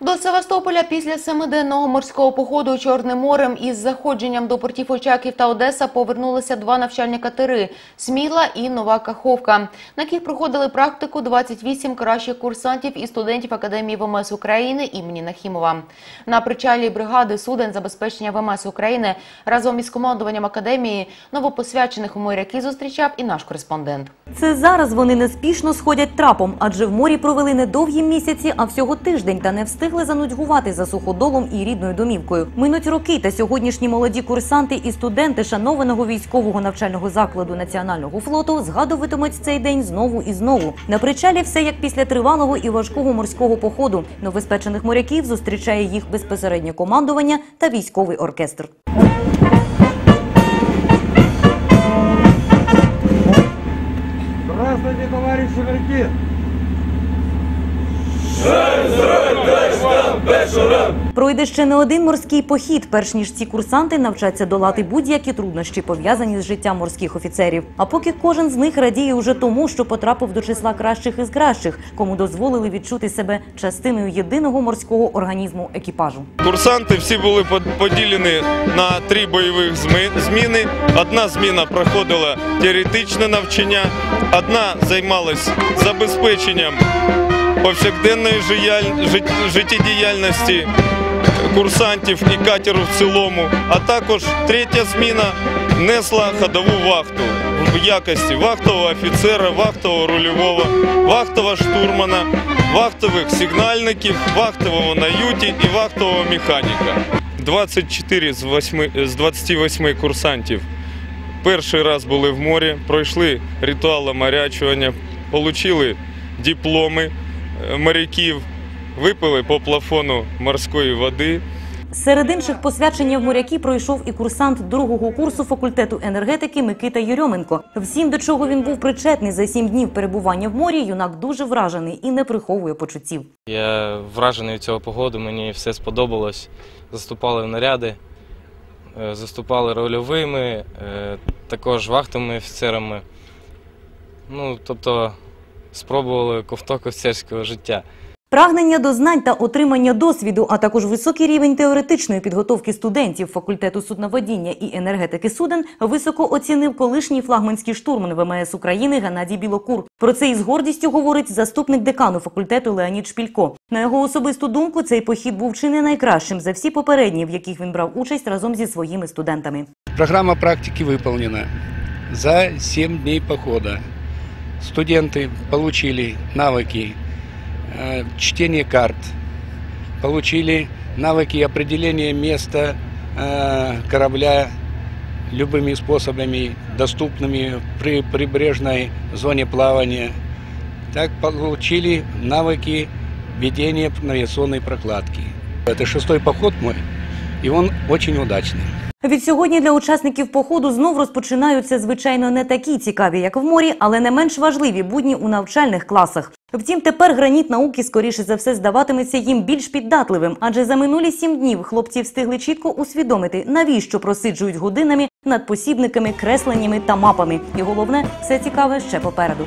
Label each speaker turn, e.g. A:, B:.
A: До Севастополя після семиденного морського походу Чорним морем із заходженням до портів Очаків та Одеса повернулися два навчальні катери – Сміла і Нова Каховка, на яких проходили практику 28 кращих курсантів і студентів Академії ВМС України імені Нахімова. На причалі бригади суден забезпечення ВМС України разом із командуванням Академії новопосвячених у моряки зустрічав і наш кореспондент.
B: Це зараз вони неспішно сходять трапом, адже в морі провели не довгі місяці, а всього тиждень та не встигли занудьгувати за суходолом і рідною домівкою. Минуть роки, та сьогоднішні молоді курсанти і студенти шанованого військового навчального закладу національного флоту згадуватимуть цей день знову і знову. На причалі все як після тривалого і важкого морського походу. Новоспечених моряків зустрічає їх безпосереднє командування та військовий оркестр. Пройде ще не один морський похід, перш ніж ці курсанти навчаться долати будь-які труднощі, пов'язані з життям морських офіцерів. А поки кожен з них радіє уже тому, що потрапив до числа кращих із кращих, кому дозволили відчути себе частиною єдиного морського організму екіпажу.
C: Курсанти всі були под- поділені на три бойових зміни. Одна зміна проходила теоретичне навчання, одна займалась забезпеченням повсякденної жияль- життєдіяльності курсантів і катеру в цілому. А також третя зміна несла ходову вахту в якості вахтового офіцера, вахтового рульового, вахтового штурмана, вахтових сигнальників, вахтового на юті і вахтового механіка. 24 з, 8, з 28 курсантів перший раз були в морі, пройшли ритуал оморячування, отримали дипломи е, моряків, випили по плафону морської води.
B: Серед інших посвячення в моряки пройшов і курсант другого курсу факультету енергетики Микита Єрьоменко. Всім, до чого він був причетний за сім днів перебування в морі, юнак дуже вражений і не приховує почуттів.
D: Я вражений від цього погоду, мені все сподобалось. Заступали в наряди, е, заступали рольовими, е, також вахтовими офіцерами. Ну, тобто спробували ковток офіцерського життя.
B: Прагнення до знань та отримання досвіду, а також високий рівень теоретичної підготовки студентів факультету судноводіння і енергетики суден високо оцінив колишній флагманський штурман ВМС України Геннадій Білокур. Про це із гордістю говорить заступник декану факультету Леонід Шпілько. На його особисту думку, цей похід був чи не найкращим за всі попередні, в яких він брав участь разом зі своїми студентами.
E: Программа практики выполнена за 7 дней похода. Студенты получили навыки Э, чтения карт, получили навыки определения места э, корабля любыми способами, доступными при прибрежной зоне плавания. Так получили навыки ведения навигационной прокладки. Это шестой поход мой, и он очень удачный.
B: Від сьогодні для учасників походу знов розпочинаються звичайно не такі цікаві, як в морі, але не менш важливі будні у навчальних класах. Втім, тепер граніт науки скоріше за все здаватиметься їм більш піддатливим, адже за минулі сім днів хлопці встигли чітко усвідомити, навіщо просиджують годинами над посібниками, кресленнями та мапами. І головне, все цікаве ще попереду.